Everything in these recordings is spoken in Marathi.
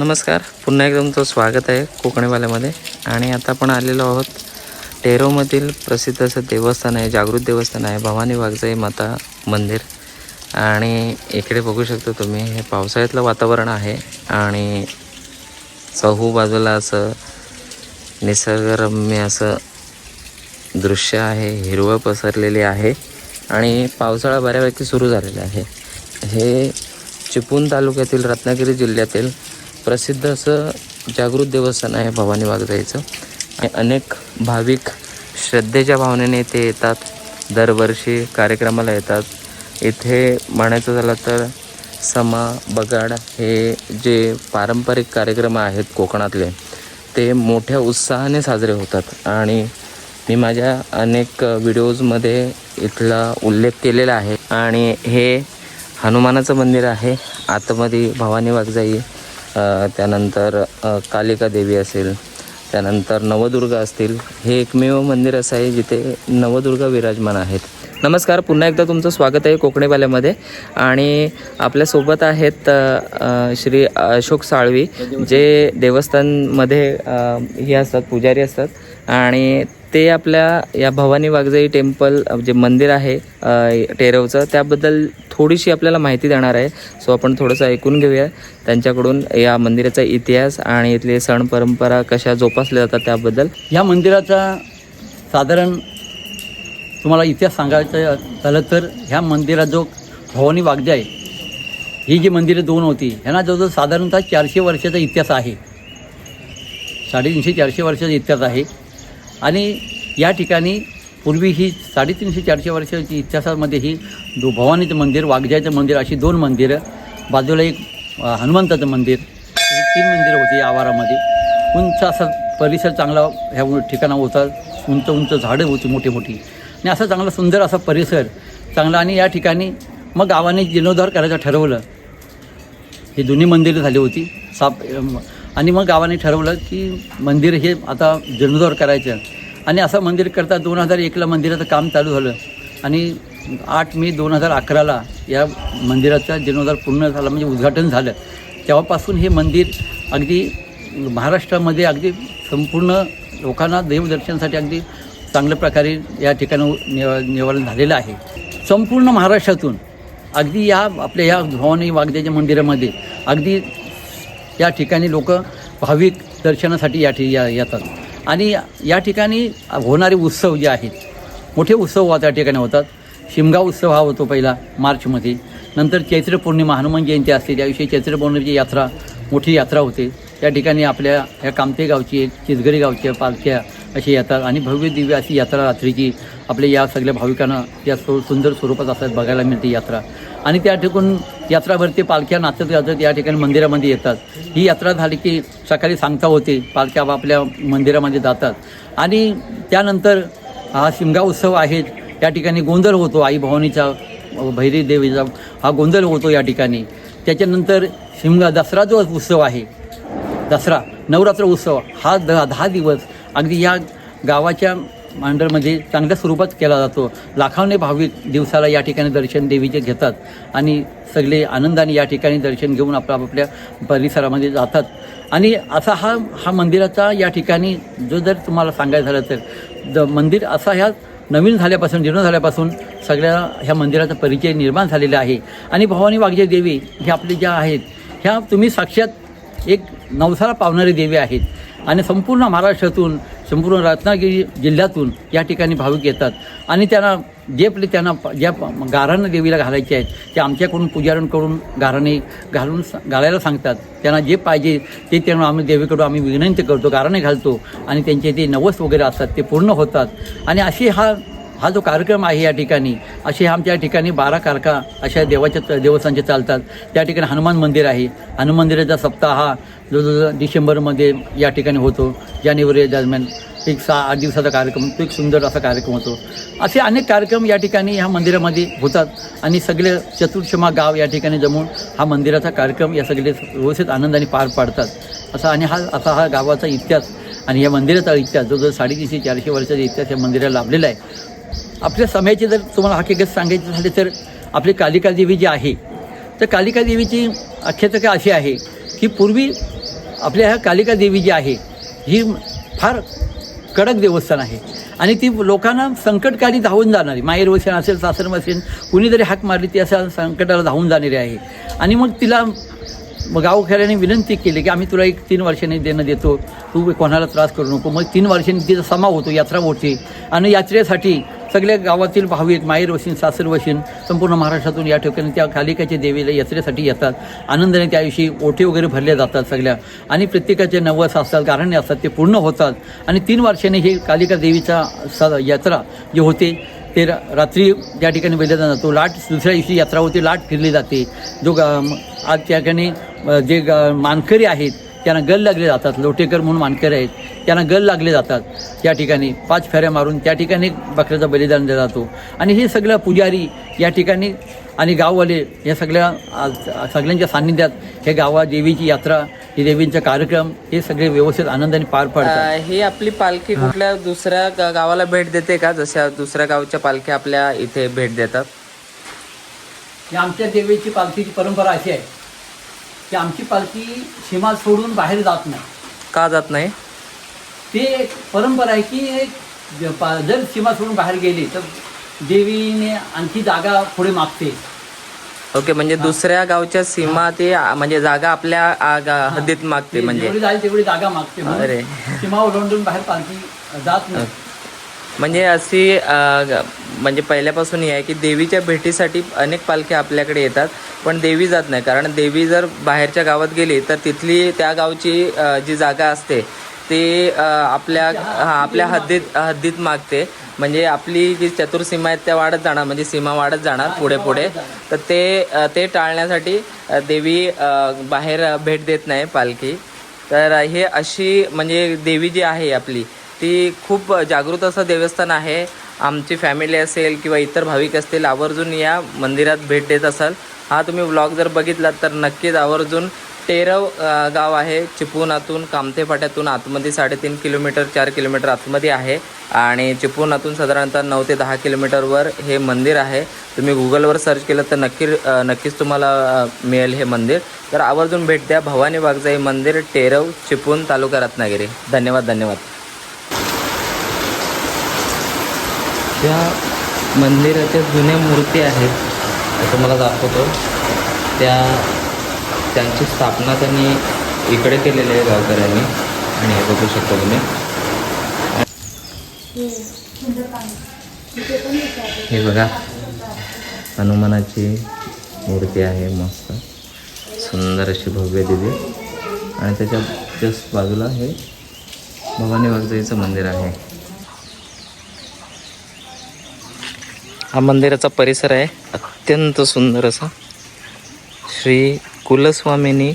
नमस्कार. पुन्हा एकदा तुमचं स्वागत आहे कोकणीवाल्यामध्ये. आणि आता आपण आलेलो आहोत टेरोमधील प्रसिद्ध असं देवस्थान आहे जागृत देवस्थान आहे भवानी वाघजाई माता मंदिर. आणि इकडे बघू शकता तुम्ही हे पावसाळ्यातलं वातावरण आहे आणि चहू बाजूला असं निसर्गरम्य असं दृश्य आहे हिरवळ पसरलेली आहे. आणि पावसाळा बऱ्यापैकी सुरू झालेला आहे. हे चिपळूण तालुक्यातील रत्नागिरी जिल्ह्यातील प्रसिद्ध असं जागृत देवस्थान आहे भवानी वाघजाईचं आणि अनेक भाविक श्रद्धेच्या भावनेने ते येतात. दरवर्षी कार्यक्रमाला येतात. इथे म्हणायचं झालं तर समा बगाड हे जे पारंपरिक कार्यक्रम आहेत कोकणातले ते मोठ्या उत्साहाने साजरे होतात. आणि मी माझ्या अनेक व्हिडिओजमध्ये इथला उल्लेख केलेला आहे. आणि हे हनुमानाचं मंदिर आहे. आतमध्ये भवानी वाघजाई त्यानंतर कालिका देवी असेल त्यानंतर नवदुर्गा असतील हे एकमेव मंदिर असं आहे जिथे नवदुर्गा विराजमान आहेत. नमस्कार पुन्हा एकदा तुमचं स्वागत आहे कोकणीवाल्यामध्ये आणि आपल्यासोबत आहेत श्री अशोक साळवी जे देवस्थानमध्ये हे असतात पुजारी असतात. आणि ते आपल्या या भवानी वागजाई टेम्पल जे मंदिर आहे टेरवचं त्याबद्दल थोडीशी आपल्याला माहिती देणार आहे. सो आपण थोडंसं ऐकून घेऊया. त्यांच्याकडून या मंदिराचा इतिहास आणि इथले सण परंपरा कशा जोपासल्या जातात त्याबद्दल. या मंदिराचा साधारण तुम्हाला इतिहास सांगायचं झालं तर ह्या मंदिरात जो भवानी वागजाई ही जी मंदिरं दोन होती ह्यांना जवळजवळ साधारणतः चारशे वर्षाचा इतिहास आहे. साडेतीनशे चारशे वर्षाचा इतिहास आहे. आणि या ठिकाणी पूर्वी ही साडेतीनशे चारशे वर्षाची इतिहासामध्ये ही दो भवानीचं मंदिर वाघजायचं मंदिर अशी दोन मंदिरं बाजूला एक हनुमंताचं मंदिर तीन मंदिरं होती या आवारामध्ये. उंच असा परिसर चांगला ह्या ठिकाणा होता. उंच उंच झाडं होती मोठी मोठी आणि असा चांगला सुंदर असा परिसर चांगला आणि या ठिकाणी मग गावाने जीर्णोद्धार करायचं ठरवलं. ही दोन्ही मंदिरं झाली होती. साप आणि मग गावाने ठरवलं की मंदिर हे आता जीर्णोद्धार करायचं. आणि असं मंदिर करता दोन हजार एकला मंदिराचं काम चालू झालं. आणि आठ मे दोन हजार अकराला या मंदिराचा जीर्णोद्धार पूर्ण झाला म्हणजे उद्घाटन झालं. तेव्हापासून हे मंदिर अगदी महाराष्ट्रामध्ये अगदी संपूर्ण लोकांना देवदर्शनासाठी अगदी चांगल्या प्रकारे या ठिकाणी निव निवारण झालेलं आहे. संपूर्ण महाराष्ट्रातून अगदी या आपल्या या भवानी वागद्याच्या मंदिरामध्ये अगदी या ठिकाणी लोक भाविक दर्शनासाठी या ठि या येतात. आणि या ठिकाणी होणारे उत्सव जे आहेत मोठे उत्सव त्या ठिकाणी होतात. शिमगा उत्सव हा होतो पहिला मार्चमध्ये. नंतर चैत्र पौर्णिमा हनुमान जयंती असते त्याविषयी चैत्र पौर्णिमेची यात्रा मोठी यात्रा होते. त्या ठिकाणी आपल्या ह्या कामते गावची चिचगरी गावच्या पालख्या अशी येतात. आणि भव्य दिव्य अशी यात्रा रात्रीची आपल्या या सगळ्या भाविकांना या सु सुंदर स्वरूपात असतात बघायला मिळते यात्रा. आणि त्या ठिकाणी यात्राभरती पालख्या नाचत गाजत या ठिकाणी मंदिरामध्ये येतात. ही यात्रा झाली की सकाळी सांगता होते पालख्या आपल्या मंदिरामध्ये जातात. आणि त्यानंतर हा शिमगा उत्सव आहे त्या ठिकाणी गोंधळ होतो आई भवानीचा भैरी देवीचा हा गोंधळ होतो या ठिकाणी. त्याच्यानंतर शिमगा दसरा जो उत्सव आहे दसरा नवरात्र उत्सव हा द दहा दिवस अगदी या गावाच्या मांडरमध्ये चांगल्या स्वरूपात केला जातो. लाखावने भाविक दिवसाला या ठिकाणी दर्शन देवीचे घेतात आणि सगळे आनंदाने या ठिकाणी दर्शन घेऊन आपल्या आपल्या परिसरामध्ये जातात. आणि असा हा हा मंदिराचा या ठिकाणी जो जर तुम्हाला सांगायचं झालं तर द मंदिर असा ह्या नवीन झाल्यापासून जीर्ण झाल्यापासून सगळ्या ह्या मंदिराचा परिचय निर्माण झालेला आहे. आणि भवानी वाघजे देवी हे आपले ज्या आहेत ह्या तुम्ही साक्षात एक नवसाला पावणारी देवी आहेत. आणि संपूर्ण महाराष्ट्रातून संपूर्ण रत्नागिरी जिल्ह्यातून या ठिकाणी भाविक येतात. आणि त्यांना जे आपले त्यांना ज्या प- देवीला घालायचे आहेत ते आमच्याकडून पुजाऱ्यांकडून गाराणे घालून स- घालायला सांगतात. त्यांना जे पाहिजे ते त्यांना आम्ही देवीकडून आम्ही विनंती करतो गाराणे घालतो आणि त्यांचे ते नवस वगैरे असतात ते पूर्ण होतात. आणि असे हा हा जो कार्यक्रम आहे या ठिकाणी असे आमच्या ठिकाणी बारा कारका अशा देवाच्या देवस्थानचे चालतात. त्या ठिकाणी हनुमान मंदिर आहे. हनुमान मंदिराचा सप्ताह हा जो जो डिसेंबरमध्ये या ठिकाणी होतो. जानेवारी दरम्यान एक सहा आठ दिवसाचा कार्यक्रम तो एक सुंदर असा कार्यक्रम होतो. असे अनेक कार्यक्रम या ठिकाणी ह्या मंदिरामध्ये होतात आणि सगळे चतुर्थमा गाव या ठिकाणी जमून हा मंदिराचा कार्यक्रम या सगळे व्यवस्थित आनंदाने पार पाडतात. असा आणि हा असा हा गावाचा इतिहास आणि या मंदिराचा इतिहास जो जो साडेतीनशे चारशे वर्षाचा इतिहास या मंदिराला लाभलेला आहे. आपल्या समयाची जर तुम्हाला हकीकत सांगायची झाली तर आपली कालिका देवी जी आहे तर कालिका देवीची आख्यायिका अशी आहे की पूर्वी आपल्या ह्या कालिका देवी जी आहे ही फार कडक देवस्थान आहे आणि ती लोकांना संकटकाली धावून जाणारी माहेर वसन असेल सासरम असेल कुणीतरी हाक मारली ती असं संकटाला धावून जाणारी आहे. आणि मग तिला मग विनंती केली की आम्ही तुला एक तीन वर्षांनी देणं देतो तू कोणाला त्रास करू नको. मग तीन वर्षांनी तिचा समा होतो यात्रा होते आणि यात्रेसाठी सगळ्या गावातील भाविक माहेर वशीन सासर वशीन संपूर्ण महाराष्ट्रातून या ठिकाणी त्या कालिकाच्या देवीला यात्रेसाठी येतात. आनंदाने त्या दिवशी ओठे वगैरे भरले जातात सगळ्या. आणि प्रत्येकाचे नवस असतात कारण्य असतात ते पूर्ण होतात. आणि तीन वर्षाने ही कालिका देवीचा स यात्रा जी होते ते रा- रात्री त्या ठिकाणी बैलाचा जातो. लाट दुसऱ्या दिवशी यात्रा होते लाट फिरली जाते. जो गा- आज त्या ठिकाणी जे मानकरी आहेत त्यांना गल लागले जातात. लोटेकर म्हणून मानकरी आहेत. त्यांना गल लागले जातात त्या ठिकाणी. पाच फेऱ्या मारून त्या ठिकाणी बकऱ्याचा बलिदान दिला जातो. आणि हे सगळं पुजारी या ठिकाणी आणि गाववाले या सगळ्या सगळ्यांच्या सान्निध्यात हे गावा देवीची यात्रा हे देवींचे कार्यक्रम हे सगळे व्यवस्थित आनंदाने पार पडतात. ही आपली पालखी कुठल्या दुसऱ्या गावाला भेट देते का? जशा दुसऱ्या गावच्या पालख्या आपल्या इथे भेट देतात. ही आमच्या देवीची पालखीची परंपरा अशी आहे की आमची पालखी सीमा सोडून बाहेर जात नाही. का जात नाही? ते एक परंपरा आहे की एक जर सीमा सोडून बाहेर गेली तर देवीने आणखी जागा पुढे मागते. ओके म्हणजे दुसऱ्या गावच्या सीमा ते म्हणजे जागा आपल्या हद्दीत मागते म्हणजे. जाईल तेवढी जागा मागते. अरे. सीमा ओलांडून बाहेर पालखी जात नाही. म्हणजे अशी म्हणजे पहिल्यापासून ही आहे की देवीच्या भेटीसाठी अनेक पालख्या आपल्याकडे येतात पण देवी जात नाही. कारण देवी जर बाहेरच्या गावात गेली तर तिथली त्या गावची जी जागा असते ते आपल्या आपल्या हद्दीत हद्दीत मागते. म्हणजे आपली जी चतुर्सीमा आहेत त्या वाढत जाणार. म्हणजे सीमा वाढत जाणार पुढे पुढे. तर ते ते टाळण्यासाठी देवी बाहेर भेट देत नाही पालखी. तर हे अशी म्हणजे देवी जी आहे आपली ती खूप जागृत असं देवस्थान आहे. आमची फॅमिली असेल किंवा इतर भाविक असतील आवर्जून या मंदिरात भेट देत असाल. हा तुम्ही व्लॉग जर बघितलात तर नक्कीच आवर्जून टेरव गाव आहे चिपळुणातून कामथे फाट्यातून आतमध्ये साडेतीन किलोमीटर चार किलोमीटर आतमध्ये आहे. आणि चिपळुणातून साधारणतः नऊ ते दहा किलोमीटरवर हे मंदिर आहे. तुम्ही गुगलवर सर्च केलं तर नक्की नक्कीच तुम्हाला मिळेल हे मंदिर. तर आवर्जून भेट द्या. भवानी वाघजाई मंदिर टेरव चिपळूण तालुका रत्नागिरी. धन्यवाद धन्यवाद. त्या मंदिराच्या जुन्या मूर्ती आहेत. तुम्हाला दाखवतो. त्या त्यांची स्थापना त्यांनी इकडे केलेली आहे गावकऱ्यांनी. आणि हे बघू शकता तुम्ही. हे बघा. हनुमानाची मूर्ती आहे मस्त. सुंदर अशी भव्य दिली आणि त्याच्या जस्ट बाजूला हे भवानी वागजाईचं मंदिर आहे. हा मंदिराचा परिसर आहे. अत्यंत सुंदर असा. श्री कुलस्वामिनी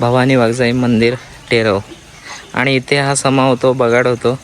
भवानी वाघजाई मंदिर टेरव. आणि इथे हा समा होतो बगाड होतो.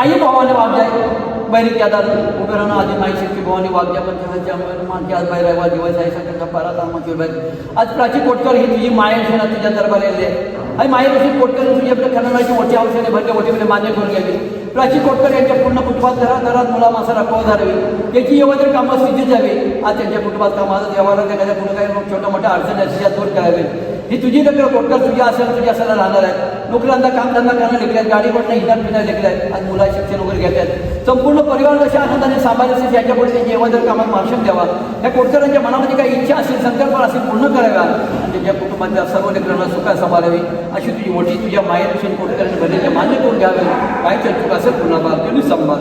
आई भवानी वाघजाय बैरी केदार उभेरानं आधी माई शक्ती भवानी वाघजा पंचहाच्या मानकी आज बैरावा दिवस आहे सगळ्यांचा परा तामाची बैर आज प्राची कोटकर ही तुझी माया सेना तुझ्या दरबार येते आणि मायेपाशी कोटकर तुझी आपल्या खननाची मोठी औषधे भरल्या म्हणजे मान्य करून घ्यावी। प्राची कोटकर यांच्या पूर्ण कुटुंबात घरात घरात मुला मासा राखवा धरावी याची येवत्र कामं सिद्धी जावी। आज त्यांच्या कुटुंबात कामाचा व्यवहार त्याच्या पुढे काही छोट्या मोठ्या अडचणी असल्या दूर करावे ही तुझी लेकरं पोटकर तुझ्या असेल तुझ्या असायला राहणार आहेत. नोकऱ्यांना कामधंदा करणं लेकले गाडी गाडीवरनं हिंडत फिरत लेकले आणि आज मुला शिक्षण वगैरे घेत आहेत. संपूर्ण परिवार जशा आनंदाने सांभाळायचे याच्यापुढे जर कामात मार्शन द्यावा. या कोटकरांच्या मनामध्ये काही इच्छा असेल संकल्पना असेल पूर्ण कराव्या. आणि त्यांच्या कुटुंबातल्या सर्व लेकरांना सुखा सांभाळावी. अशी तुझी मोठी तुझ्या मायेपासून कोटकरांनी भरलेल्या मान्य करून घ्यावे. मायच्या चुका असेल पुन्हा तुम्ही संभाळ.